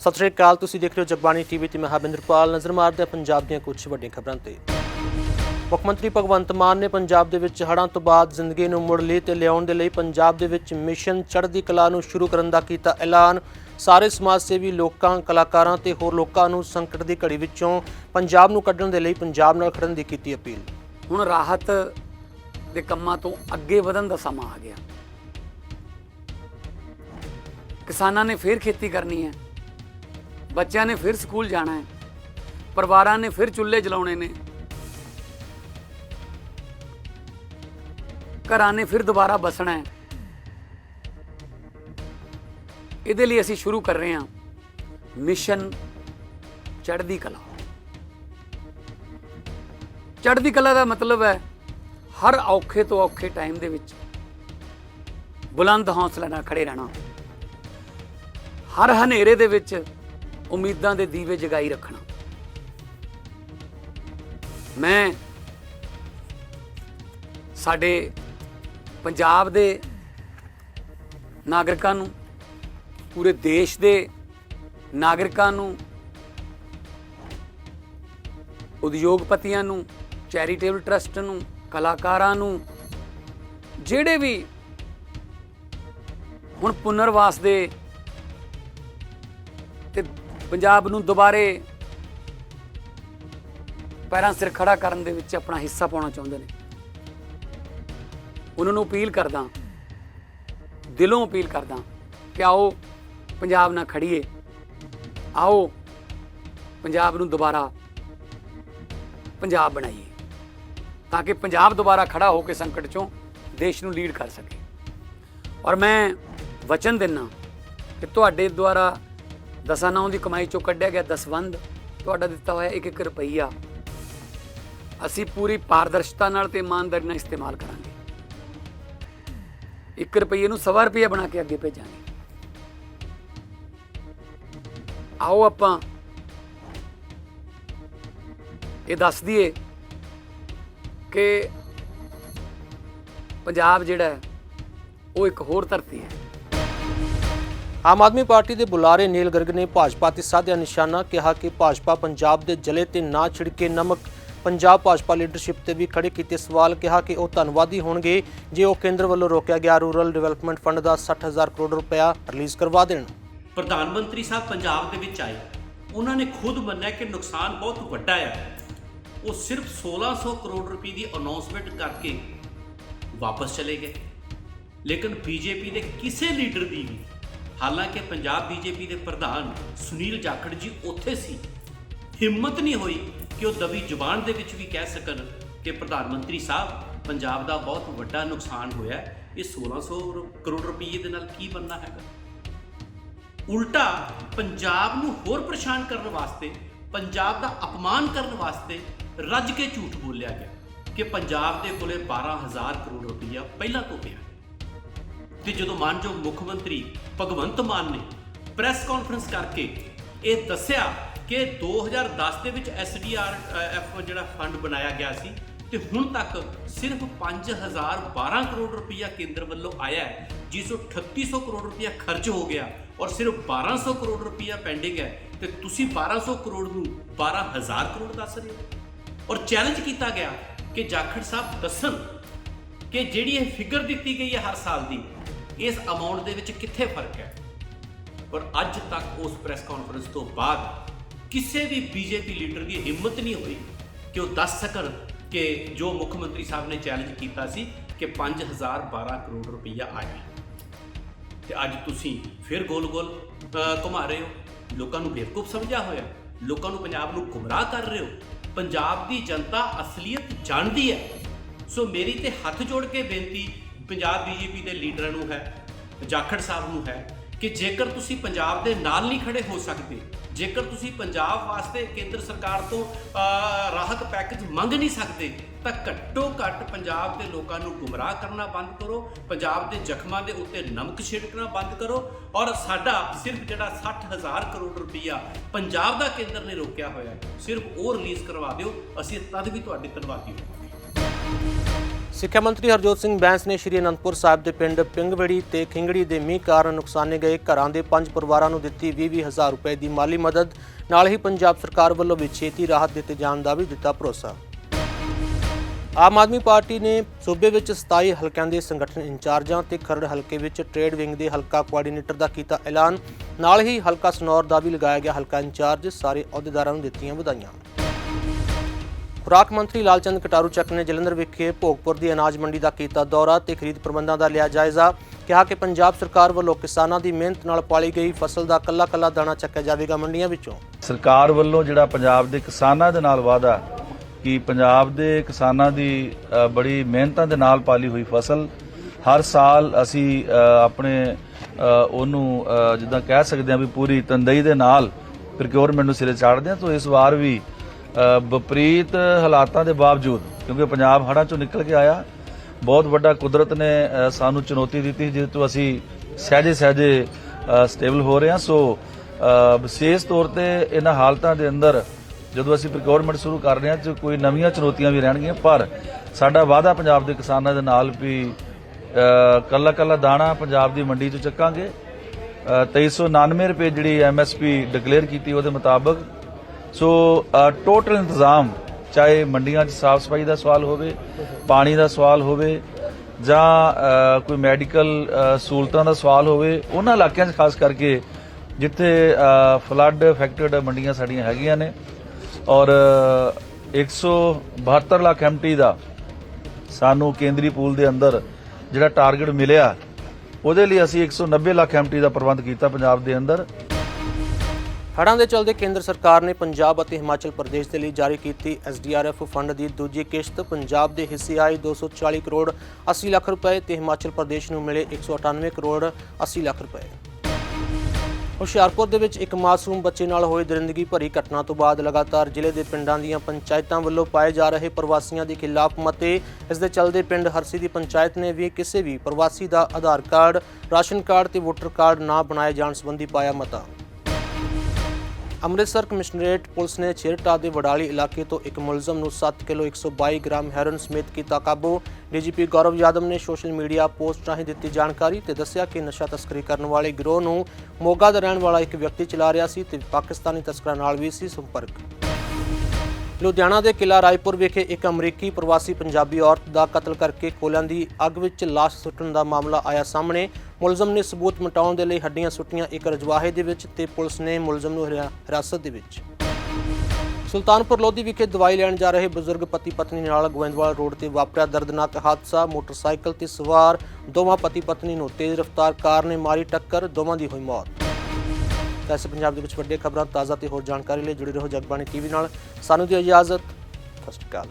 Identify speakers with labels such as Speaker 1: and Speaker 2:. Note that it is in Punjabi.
Speaker 1: ਸਤਿ ਸ਼੍ਰੀ ਅਕਾਲ, ਤੁਸੀਂ ਦੇਖ ਰਹੇ ਹੋ ਜਗਬਾਣੀ ਟੀਵੀ ਤੇ ਮੈਂ ਹਰਬਿੰਦਰਪਾਲ ਨਜ਼ਰ ਮਾਰਦੇ ਪੰਜਾਬ ਦੀਆਂ ਕੁਝ ਵੱਡੀਆਂ ਖਬਰਾਂ ਤੇ। ਮੁੱਖ ਮੰਤਰੀ ਭਗਵੰਤ ਮਾਨ ਨੇ ਪੰਜਾਬ ਦੇ ਵਿੱਚ ਹੜ੍ਹਾਂ ਤੋਂ ਬਾਅਦ ਜ਼ਿੰਦਗੀ ਨੂੰ ਮੁੜ ਲਈ ਤੇ ਲਿਆਉਣ ਦੇ ਲਈ ਪੰਜਾਬ ਦੇ ਵਿੱਚ ਮਿਸ਼ਨ ਚੜ੍ਹਦੀ ਕਲਾ ਨੂੰ ਸ਼ੁਰੂ ਕਰਨ ਦਾ ਕੀਤਾ ਐਲਾਨ। ਸਾਰੇ ਸਮਾਜ ਸੇਵੀ, ਲੋਕਾਂ, ਕਲਾਕਾਰਾਂ ਤੇ ਹੋਰ ਲੋਕਾਂ ਨੂੰ ਸੰਕਟ ਦੀ ਘੜੀ ਵਿੱਚੋਂ ਪੰਜਾਬ ਨੂੰ ਕੱਢਣ ਦੇ ਲਈ ਪੰਜਾਬ ਨਾਲ ਖੜਨ ਦੀ ਕੀਤੀ ਅਪੀਲ।
Speaker 2: ਹੁਣ ਰਾਹਤ ਦੇ ਕੰਮਾਂ ਤੋਂ ਅੱਗੇ ਵਧਣ ਦਾ ਸਮਾਂ ਆ ਗਿਆ। ਕਿਸਾਨਾਂ ਨੇ ਫਿਰ ਖੇਤੀ ਕਰਨੀ ਹੈ। ਬੱਚਿਆਂ ਨੇ ਫਿਰ ਸਕੂਲ ਜਾਣਾ ਹੈ। ਪਰਿਵਾਰਾਂ ਨੇ ਫਿਰ ਚੁੱਲ੍ਹੇ ਜਲਾਉਣੇ ਨੇ। ਘਰਾਂ ਨੇ ਫਿਰ ਦੁਬਾਰਾ ਬਸਣਾ ਹੈ। ਇਹਦੇ ਲਈ ਅਸੀਂ ਸ਼ੁਰੂ ਕਰ ਰਹੇ ਹਾਂ। ਮਿਸ਼ਨ ਚੜ੍ਹਦੀ ਕਲਾ। ਚੜ੍ਹਦੀ ਕਲਾ ਦਾ ਮਤਲਬ ਹੈ ਹਰ ਔਖੇ ਤੋਂ ਔਖੇ ਟਾਈਮ ਦੇ ਵਿੱਚ ਬੁਲੰਦ ਹੌਸਲਾ ਨਾਲ ਖੜੇ ਰਹਿਣਾ। ਹਰ ਹਨੇਰੇ ਦੇ ਵਿੱਚ ਉਮੀਦਾਂ ਦੇ ਦੀਵੇ ਜਗਾਈ ਰੱਖਣਾ। ਮੈਂ ਸਾਡੇ ਪੰਜਾਬ ਦੇ ਨਾਗਰਿਕਾਂ ਨੂੰ, ਪੂਰੇ ਦੇਸ਼ ਦੇ ਨਾਗਰਿਕਾਂ ਨੂੰ, ਉਦਯੋਗਪਤੀਆਂ ਨੂੰ, ਚੈਰੀਟੇਬਲ ਟਰਸਟ ਨੂੰ, ਕਲਾਕਾਰਾਂ ਨੂੰ, ਜਿਹੜੇ ਵੀ ਹੁਣ ਪੁਨਰਵਾਸ ਦੇ ਤੇ ਪੰਜਾਬ ਨੂੰ ਦੁਬਾਰੇ ਪੈਰਾਂ ਸਿਰ ਖੜਾ ਕਰਨ ਦੇ ਵਿੱਚ ਆਪਣਾ ਹਿੱਸਾ ਪਾਉਣਾ ਚਾਹੁੰਦੇ ਨੇ। ਉਹਨਾਂ ਨੂੰ ਅਪੀਲ ਕਰਦਾ, ਦਿਲੋਂ ਅਪੀਲ ਕਰਦਾ ਕਿ ਆਓ ਪੰਜਾਬ ਨਾਲ ਖੜੀਏ, ਆਓ ਪੰਜਾਬ ਨੂੰ ਦੁਬਾਰਾ ਪੰਜਾਬ ਬਣਾਈਏ, ਤਾਂ ਕਿ ਪੰਜਾਬ ਦੁਬਾਰਾ ਖੜਾ ਹੋ ਕੇ ਸੰਕਟ ਚੋਂ ਦੇਸ਼ ਨੂੰ ਲੀਡ ਕਰ ਸਕੇ। ਔਰ ਮੈਂ ਵਚਨ ਦਿੰਨਾ ਕਿ ਤੁਹਾਡੇ ਦੁਆਰਾ ਦਸਾਂ ਨੌਂ ਦੀ ਕਮਾਈ ਚੋਂ ਕੱਢਿਆ ਗਿਆ ਦਸਵੰਦ ਤੁਹਾਡਾ ਦਿੱਤਾ ਹੋਇਆ ਇੱਕ ਇੱਕ ਰੁਪਈਆ। ਅਸੀਂ ਪੂਰੀ ਪਾਰਦਰਸ਼ਤਾ ਨਾਲ ਤੇ ਇਮਾਨਦਾਰੀ ਨਾਲ ਇਸਤੇਮਾਲ ਕਰਾਂਗੇ। ਇੱਕ ਰੁਪਈਏ ਨੂੰ ਸਵਾ ਰੁਪਈਆ ਬਣਾ ਕੇ ਅੱਗੇ ਭੇਜਾਂਗੇ। ਆਓ ਆਪਾਂ, ਇਹ ਦੱਸ ਦਈਏ ਕਿ ਪੰਜਾਬ ਜਿਹੜਾ ਉਹ ਇੱਕ ਹੋਰ ਧਰਤੀ ਹੈ।
Speaker 1: ਆਮ ਆਦਮੀ ਪਾਰਟੀ ਦੇ ਬੁਲਾਰੇ ਨੀਲ ਗਰਗ ਨੇ ਭਾਜਪਾ ਤੇ ਸਾਧਿਆ ਨਿਸ਼ਾਨਾ ਕਿਹਾ ਕਿ ਭਾਜਪਾ ਪੰਜਾਬ ਦੇ ਜਲੇ ਤੇ ਨਾ ਛਿੜਕੇ ਨਮਕ। ਪੰਜਾਬ ਭਾਜਪਾ ਲੀਡਰਸ਼ਿਪ ਤੇ ਵੀ ਖੜੇ ਕੀਤੇ ਸਵਾਲ ਕਿਹਾ ਕਿ ਉਹ ਧੰਨਵਾਦੀ ਹੋਣਗੇ ਜੇ ਉਹ ਕੇਂਦਰ ਵੱਲੋਂ ਰੋਕਿਆ ਗਿਆ ਰੂਰਲ ਡਿਵੈਲਪਮੈਂਟ ਫੰਡ ਦਾ 60000 ਕਰੋੜ ਰੁਪਇਆ ਰਿਲੀਜ਼ ਕਰਵਾ ਦੇਣ।
Speaker 3: ਪ੍ਰਧਾਨ ਮੰਤਰੀ ਸਾਹਿਬ ਪੰਜਾਬ ਦੇ ਵਿੱਚ ਆਏ। ਉਹਨਾਂ ਨੇ ਖੁਦ ਮੰਨਿਆ ਕਿ ਨੁਕਸਾਨ ਬਹੁਤ ਵੱਡਾ ਆ। ਉਹ ਸਿਰਫ 1600 ਕਰੋੜ ਰੁਪਏ ਦੀ ਅਨਾਉਂਸਮੈਂਟ ਕਰਕੇ ਵਾਪਸ ਚਲੇ ਗਏ। ਲੇਕਿਨ ਬੀਜੇਪੀ ਦੇ ਕਿਸੇ ਲੀਡਰ ਦੀ ਵੀ ਹਾਲਾਂਕਿ ਪੰਜਾਬ ਬੀਜੇਪੀ ਦੇ ਪ੍ਰਧਾਨ ਸੁਨੀਲ ਜਾਖੜ ਜੀ ਉੱਥੇ ਸੀ। ਹਿੰਮਤ ਨਹੀਂ ਹੋਈ ਕਿ ਉਹ ਦਬੀ ਜ਼ੁਬਾਨ ਦੇ ਵਿੱਚ ਵੀ ਕਹਿ ਸਕਣ ਕਿ ਪ੍ਰਧਾਨ ਮੰਤਰੀ ਸਾਹਿਬ, ਪੰਜਾਬ ਦਾ ਬਹੁਤ ਵੱਡਾ ਨੁਕਸਾਨ ਹੋਇਆ ਹੈ। ਇਹ 1600 ਕਰੋੜ ਰੁਪਏ ਦੇ ਨਾਲ ਕੀ ਬਣਨਾ ਹੈਗਾ? ਉਲਟਾ ਪੰਜਾਬ ਨੂੰ ਹੋਰ ਪਰੇਸ਼ਾਨ ਕਰਨ ਵਾਸਤੇ, ਪੰਜਾਬ ਦਾ ਅਪਮਾਨ ਕਰਨ ਵਾਸਤੇ ਰੱਜ ਕੇ ਝੂਠ ਬੋਲਿਆ ਗਿਆ ਕਿ ਪੰਜਾਬ ਦੇ ਕੋਲੇ 12000 ਕਰੋੜ ਰੁਪਈਆ ਪਹਿਲਾਂ ਤੋਂ ਪਿਆ। ਤੇ ਜਦੋਂ ਮਾਨਯੋਗ ਮੁੱਖ ਮੰਤਰੀ ਭਗਵੰਤ ਮਾਨ ਨੇ ਪ੍ਰੈਸ ਕਾਨਫਰੰਸ ਕਰਕੇ ਇਹ ਦੱਸਿਆ ਕਿ 2010 ਦੇ ਵਿੱਚ ਐਸਡੀਆਰਐਫ ਜਿਹੜਾ ਫੰਡ ਬਣਾਇਆ ਗਿਆ ਸੀ ਤੇ ਹੁਣ ਤੱਕ ਸਿਰਫ 5012 ਕਰੋੜ ਰੁਪਈਆ ਕੇਂਦਰ ਵੱਲੋਂ ਆਇਆ ਹੈ, ਜਿਸ ਤੋਂ 3800 ਕਰੋੜ ਰੁਪਈਆ ਖਰਚ ਹੋ ਗਿਆ ਔਰ ਸਿਰਫ 1200 ਕਰੋੜ ਰੁਪਈਆ ਪੈਂਡਿੰਗ ਹੈ, ਤੇ ਤੁਸੀਂ 1200 ਕਰੋੜ ਨੂੰ 12000 ਕਰੋੜ ਦੱਸ ਰਹੇ ਹੋ। ਔਰ ਚੈਲੰਜ ਕੀਤਾ ਗਿਆ ਕਿ ਜਾਖੜ ਸਾਹਿਬ ਦੱਸਣ ਕਿ ਜਿਹੜੀ ਇਹ ਫਿਗਰ ਦਿੱਤੀ ਗਈ ਹੈ ਹਰ ਸਾਲ ਦੀ ਇਸ ਅਮਾਉਂਟ ਦੇ ਵਿੱਚ ਕਿੱਥੇ ਫ਼ਰਕ ਹੈ? ਪਰ ਅੱਜ ਤੱਕ ਉਸ ਪ੍ਰੈਸ ਕਾਨਫਰੰਸ ਤੋਂ ਬਾਅਦ ਕਿਸੇ ਵੀ ਬੀਜੇਪੀ ਲੀਡਰ ਦੀ ਹਿੰਮਤ ਨਹੀਂ ਹੋਈ ਕਿ ਉਹ ਦੱਸ ਸਕਣ ਕਿ ਜੋ ਮੁੱਖ ਮੰਤਰੀ ਸਾਹਿਬ ਨੇ ਚੈਲੰਜ ਕੀਤਾ ਸੀ ਕਿ 5012 ਕਰੋੜ ਰੁਪਈਆ ਆਇਆ ਤੇ ਅੱਜ ਤੁਸੀਂ ਫਿਰ ਗੋਲ-ਗੋਲ ਅ, ਘੁਮਾ ਰਹੇ ਹੋ। ਲੋਕਾਂ ਨੂੰ ਬੇਵਕੂਫ ਸਮਝਿਆ ਹੋਇਆ। ਲੋਕਾਂ ਨੂੰ ਪੰਜਾਬ ਨੂੰ ਗੁੰਮਰਾਹ ਕਰ ਰਹੇ ਹੋ। ਪੰਜਾਬ ਦੀ ਜਨਤਾ ਅਸਲੀਅਤ ਜਾਣਦੀ ਹੈ। ਸੋ ਮੇਰੀ ਤੇ ਹੱਥ ਜੋੜ ਕੇ ਬੇਨਤੀ ਪੰਜਾਬ ਬੀਜੇਪੀ ਦੇ ਲੀਡਰਾਂ ਨੂੰ ਹੈ, ਜਾਖੜ ਸਾਹਿਬ ਨੂੰ ਹੈ, ਕਿ ਜੇਕਰ ਤੁਸੀਂ ਪੰਜਾਬ ਦੇ ਨਾਲ ਨਹੀਂ ਖੜੇ ਹੋ ਸਕਦੇ, ਜੇਕਰ ਤੁਸੀਂ ਪੰਜਾਬ ਵਾਸਤੇ ਕੇਂਦਰ ਸਰਕਾਰ ਤੋਂ ਰਾਹਤ ਪੈਕੇਜ ਮੰਗ ਨਹੀਂ ਸਕਦੇ, ਤਾਂ ਘੱਟੋ ਘੱਟ ਪੰਜਾਬ ਦੇ ਲੋਕਾਂ ਨੂੰ ਗੁੰਮਰਾਹ ਕਰਨਾ ਬੰਦ ਕਰੋ, ਪੰਜਾਬ ਦੇ ਜ਼ਖਮਾਂ ਦੇ ਉੱਤੇ ਨਮਕ ਛਿੜਕਣਾ ਬੰਦ ਕਰੋ, ਔਰ ਸਾਡਾ ਸਿਰਫ ਜਿਹੜਾ 60000 ਕਰੋੜ ਰੁਪਈਆ ਪੰਜਾਬ ਦਾ ਕੇਂਦਰ ਨੇ ਰੋਕਿਆ ਹੋਇਆ ਸਿਰਫ ਉਹ ਰਿਲੀਜ਼ ਕਰਵਾ ਦਿਓ, ਅਸੀਂ ਤਦ ਵੀ ਤੁਹਾਡੇ ਧੰਨਵਾਦੀ ਹੋਵਾਂਗੇ
Speaker 1: ਸਿੱਖਿਆ ਮੰਤਰੀ ਹਰਜੋਤ ਸਿੰਘ ਬੈਂਸ ਨੇ ਸ਼੍ਰੀ ਅਨੰਦਪੁਰ ਸਾਹਿਬ ਦੇ ਪਿੰਡ ਪਿੰਗਵੜੀ ਤੇ ਖਿੰਗੜੀ ਦੇ ਮੀਂਹ ਕਾਰਨ ਨੁਕਸਾਨੇ ਗਏ। ਘਰਾਂ ਦੇ ਪੰਜ ਪਰਿਵਾਰਾਂ ਨੂੰ ਦਿੱਤੀ 20 ਹਜ਼ਾਰ ਰੁਪਏ ਦੀ ਮਾਲੀ ਮਦਦ। ਨਾਲ ਹੀ ਪੰਜਾਬ ਸਰਕਾਰ ਵੱਲੋਂ ਵੀ ਛੇਤੀ ਰਾਹਤ ਦਿੱਤੇ ਜਾਣ ਦਾ ਵੀ ਦਿੱਤਾ ਭਰੋਸਾ। ਆਮ ਆਦਮੀ ਪਾਰਟੀ ਨੇ ਸੂਬੇ ਵਿੱਚ 27 ਹਲਕਿਆਂ ਦੇ ਸੰਗਠਨ ਇੰਚਾਰਜਾਂ ਤੇ ਖਰੜ ਹਲਕੇ ਵਿੱਚ ਟ੍ਰੇਡ ਵਿੰਗ ਦੇ ਹਲਕਾ ਕੋਆਰਡੀਨੇਟਰ ਦਾ ਕੀਤਾ ਐਲਾਨ। ਨਾਲ ਹੀ ਹਲਕਾ ਸਨੌਰ ਦਾ ਵੀ ਲਗਾਇਆ ਗਿਆ ਹਲਕਾ ਇੰਚਾਰਜ। ਸਾਰੇ ਅਹੁਦੇਦਾਰਾਂ ਨੂੰ ਦਿੱਤੀਆਂ ਵਧਾਈਆਂ। ਖੁਰਾਕ ਮੰਤਰੀ ਲਾਲਚੰਦ ਕਟਾਰੂ ਚੱਕ ਨੇ ਜਲੰਧਰ ਵਿਖੇ ਭੋਗਪੁਰ ਦੀ ਅਨਾਜ ਮੰਡੀ ਦਾ ਕੀਤਾ ਦੌਰਾ ਤੇ ਖਰੀਦ ਪ੍ਰਬੰਧਾਂ ਦਾ ਲਿਆ ਜਾਇਜ਼ਾ। ਕਿਹਾ ਕਿ ਪੰਜਾਬ ਸਰਕਾਰ ਵੱਲੋਂ ਕਿਸਾਨਾਂ ਦੀ ਮਿਹਨਤ ਨਾਲ ਪਾਲੀ ਗਈ ਫਸਲ ਦਾ ਕੱਲਾ-ਕੱਲਾ ਦਾਣਾ ਚੱਕਿਆ ਜਾਵੇਗਾ ਮੰਡੀਆਂ ਵਿੱਚੋਂ।
Speaker 4: ਸਰਕਾਰ ਵੱਲੋਂ ਜਿਹੜਾ ਪੰਜਾਬ ਦੇ ਕਿਸਾਨਾਂ ਦੇ ਨਾਲ ਵਾਅਦਾ ਕਿ ਪੰਜਾਬ ਦੇ ਕਿਸਾਨਾਂ ਦੀ ਬੜੀ ਮਿਹਨਤਾਂ ਦੇ ਨਾਲ ਪਾਲੀ ਹੋਈ ਫਸਲ ਹਰ ਸਾਲ ਅਸੀਂ ਆਪਣੇ ਉਹਨੂੰ ਜਿੱਦਾਂ ਕਹਿ ਸਕਦੇ ਹਾਂ ਵੀ ਪੂਰੀ ਤੰਦਈ ਦੇ ਨਾਲ ਪ੍ਰੋਕਿਉਰਮੈਂਟ ਨੂੰ ਸਿਰੇ ਚਾੜਦੇ ਹਾਂ, ਤਾਂ ਇਸ ਵਾਰ ਵੀ ਵਿਪਰੀਤ ਹਾਲਾਤਾਂ ਦੇ ਬਾਵਜੂਦ ਕਿਉਂਕਿ ਪੰਜਾਬ ਹੜ੍ਹਾਂ ਚੋਂ ਨਿਕਲ ਕੇ ਆਇਆ ਬਹੁਤ ਵੱਡਾ ਕੁਦਰਤ ਨੇ ਸਾਨੂੰ ਚੁਣੌਤੀ ਦਿੱਤੀ ਜਿਸ ਤੋਂ ਅਸੀਂ ਸਹਿਜੇ ਸਹਿਜੇ ਸਟੇਬਲ ਹੋ ਰਹੇ ਹਾਂ। ਸੋ ਵਿਸ਼ੇਸ਼ ਤੌਰ ਤੇ ਇਹਨਾਂ ਹਾਲਤਾਂ ਦੇ ਅੰਦਰ ਜਦੋਂ ਅਸੀਂ ਪ੍ਰੋਕਿਉਰਮੈਂਟ ਸ਼ੁਰੂ ਕਰ ਰਹੇ ਹਾਂ ਤੇ ਕੋਈ ਨਵੀਆਂ ਚੁਣੌਤੀਆਂ ਵੀ ਰਹਿਣਗੀਆਂ ਪਰ ਸਾਡਾ ਵਾਅਦਾ ਪੰਜਾਬ ਦੇ ਕਿਸਾਨਾਂ ਦੇ ਨਾਲ ਵੀ ਕੱਲਾ ਕੱਲਾ ਦਾਣਾ ਪੰਜਾਬ ਦੀ ਮੰਡੀ 'ਚ ਚੱਕਾਂਗੇ। ਅ, 2399 ਰੁਪਏ ਜਿਹੜੀ ਐਮਐਸਪੀ ਡਿਕਲੇਅਰ ਕੀਤੀ ਉਹਦੇ ਮੁਤਾਬਕ ਸੋ ਟੋਟਲ ਇੰਤਜ਼ਾਮ ਚਾਹੇ ਮੰਡੀਆਂ 'ਚ ਸਾਫ਼ ਸਫ਼ਾਈ ਦਾ ਸਵਾਲ ਹੋਵੇ ਪਾਣੀ ਦਾ ਸਵਾਲ ਹੋਵੇ ਜਾਂ ਕੋਈ ਮੈਡੀਕਲ ਸਹੂਲਤਾਂ ਦਾ ਸਵਾਲ ਹੋਵੇ ਉਹਨਾਂ ਇਲਾਕਿਆਂ 'ਚ ਖਾਸ ਕਰਕੇ ਜਿੱਥੇ ਫਲੱਡ ਅਫੈਕਟਡ ਮੰਡੀਆਂ ਸਾਡੀਆਂ ਹੈਗੀਆਂ ਨੇ ਔਰ 172 ਲੱਖ ਐਮਟੀ ਦਾ ਸਾਨੂੰ ਕੇਂਦਰੀ ਪੂਲ ਦੇ ਅੰਦਰ ਜਿਹੜਾ ਟਾਰਗੇਟ ਮਿਲਿਆ ਉਹਦੇ ਲਈ ਅਸੀਂ 190 ਲੱਖ ਐਮਟੀ ਦਾ ਪ੍ਰਬੰਧ ਕੀਤਾ ਪੰਜਾਬ ਦੇ ਅੰਦਰ
Speaker 1: ਹੜ੍ਹਾਂ ਦੇ ਚਲਦੇ ਕੇਂਦਰ ਸਰਕਾਰ ਨੇ ਪੰਜਾਬ ਅਤੇ ਹਿਮਾਚਲ ਪ੍ਰਦੇਸ਼ ਦੇ ਲਈ ਜਾਰੀ ਕੀਤੀ ਐਸਡੀਆਰਐਫ ਫੰਡ ਦੀ ਦੂਜੀ ਕਿਸ਼ਤ। ਪੰਜਾਬ ਦੇ ਹਿੱਸੇ ਆਈ 240 ਕਰੋੜ 80 ਲੱਖ ਰੁਪਏ ਤੇ ਹਿਮਾਚਲ ਪ੍ਰਦੇਸ਼ ਨੂੰ ਮਿਲੇ 198 ਕਰੋੜ 80 ਲੱਖ ਰੁਪਏ। ਹੁਸ਼ਿਆਰਪੁਰ ਦੇ ਵਿੱਚ ਇੱਕ ਮਾਸੂਮ ਬੱਚੇ ਨਾਲ ਹੋਈ ਦਰਿੰਦਗੀ ਭਰੀ ਘਟਨਾ ਤੋਂ ਬਾਅਦ ਲਗਾਤਾਰ ਜ਼ਿਲ੍ਹੇ ਦੇ ਪਿੰਡਾਂ ਦੀਆਂ ਪੰਚਾਇਤਾਂ ਵੱਲੋਂ ਪਾਏ ਜਾ ਰਹੇ ਪ੍ਰਵਾਸੀਆਂ ਦੇ ਖਿਲਾਫ ਮਤੇ। ਇਸ ਦੇ ਚਲਦੇ ਪਿੰਡ ਹਰਸੀ ਦੀ ਪੰਚਾਇਤ ਨੇ ਵੀ ਕਿਸੇ ਵੀ ਪ੍ਰਵਾਸੀ ਦਾ ਆਧਾਰ ਕਾਰਡ, ਰਾਸ਼ਨ ਕਾਰਡ ਤੇ ਵੋਟਰ ਕਾਰਡ ਨਾ ਬਣਾਏ ਜਾਣ ਸੰਬੰਧੀ ਪਾਇਆ ਮਤਾ। ਅੰਮ੍ਰਿਤਸਰ ਕਮਿਸ਼ਨਰੇਟ ਪੁਲਿਸ ਨੇ ਛੇਰਟਾ ਦੇ ਵਡਾਲੀ ਇਲਾਕੇ ਤੋਂ ਇੱਕ ਮੁਲਜ਼ਮ ਨੂੰ 7 ਕਿਲੋ 122 ਗ੍ਰਾਮ ਹੈਰੋਇਨ ਸਮੇਤ ਕੀਤਾ ਕਾਬੂ। ਡੀਜੀਪੀ ਗੌਰਵ ਯਾਦਵ ਨੇ ਸੋਸ਼ਲ ਮੀਡੀਆ ਪੋਸਟ ਰਾਹੀਂ ਦਿੱਤੀ ਜਾਣਕਾਰੀ ਤੇ ਦੱਸਿਆ ਕਿ ਨਸ਼ਾ ਤਸਕਰੀ ਕਰਨ ਵਾਲੇ ਗਿਰੋਹ ਨੂੰ ਮੋਗਾ ਦਾ ਰਹਿਣ ਵਾਲਾ ਇੱਕ ਵਿਅਕਤੀ ਚਲਾ ਰਿਹਾ ਸੀ ਤੇ ਪਾਕਿਸਤਾਨੀ ਤਸਕਰਾਂ ਨਾਲ ਵੀ ਸੀ ਸੰਪਰਕ। ਲੁਧਿਆਣਾ ਦੇ ਕਿਲਾ ਰਾਏਪੁਰ ਵਿਖੇ ਇੱਕ ਅਮਰੀਕੀ ਪ੍ਰਵਾਸੀ ਪੰਜਾਬੀ ਔਰਤ ਦਾ ਕਤਲ ਕਰਕੇ ਕੋਲਿਆਂ ਦੀ ਅੱਗ ਵਿੱਚ ਲਾਸ਼ ਸੁੱਟਣ ਦਾ ਮਾਮਲਾ ਆਇਆ ਸਾਹਮਣੇ। ਮੁਲਜ਼ਮ ਨੇ ਸਬੂਤ ਮਿਟਾਉਣ ਦੇ ਲਈ ਹੱਡੀਆਂ ਸੁੱਟੀਆਂ ਇੱਕ ਰਜਵਾਹੇ ਦੇ ਵਿੱਚ ਤੇ ਪੁਲਿਸ ਨੇ ਮੁਲਜ਼ਮ ਨੂੰ ਹਿਰਾ- ਹਿਰਾਸਤ ਦੇ ਵਿੱਚ। ਸੁਲਤਾਨਪੁਰ ਲੋਧੀ ਵਿਖੇ ਦਵਾਈ ਲੈਣ ਜਾ ਰਹੇ ਬਜ਼ੁਰਗ ਪਤੀ ਪਤਨੀ ਨਾਲ ਗੋਇੰਦਵਾਲ ਰੋਡ ਤੇ ਵਾਪਰਿਆ ਦਰਦਨਾਕ ਹਾਦਸਾ। ਮੋਟਰਸਾਈਕਲ ਤੇ ਸਵਾਰ ਦੋਵਾਂ ਪਤੀ ਪਤਨੀ ਨੂੰ ਤੇਜ਼ ਰਫ਼ਤਾਰ ਕਾਰ ਨੇ ਮਾਰੀ ਟੱਕਰ, ਦੋਵਾਂ ਦੀ ਹੋਈ ਮੌਤ। ਤਾਂ ਇਸ ਪੰਜਾਬ ਦੇ ਵਿੱਚ ਵੱਡੀਆਂ ਖਬਰਾਂ ਤਾਜ਼ਾ ਤੇ ਹੋਰ ਜਾਣਕਾਰੀ ਲਈ ਜੁੜੇ ਰਹੋ ਜਗਬਾਣੀ ਟੀਵੀ ਨਾਲ। ਸਾਨੂੰ ਦਿਓ ਇਜਾਜ਼ਤ। ਸਤਿ ਸ਼੍ਰੀ ਅਕਾਲ।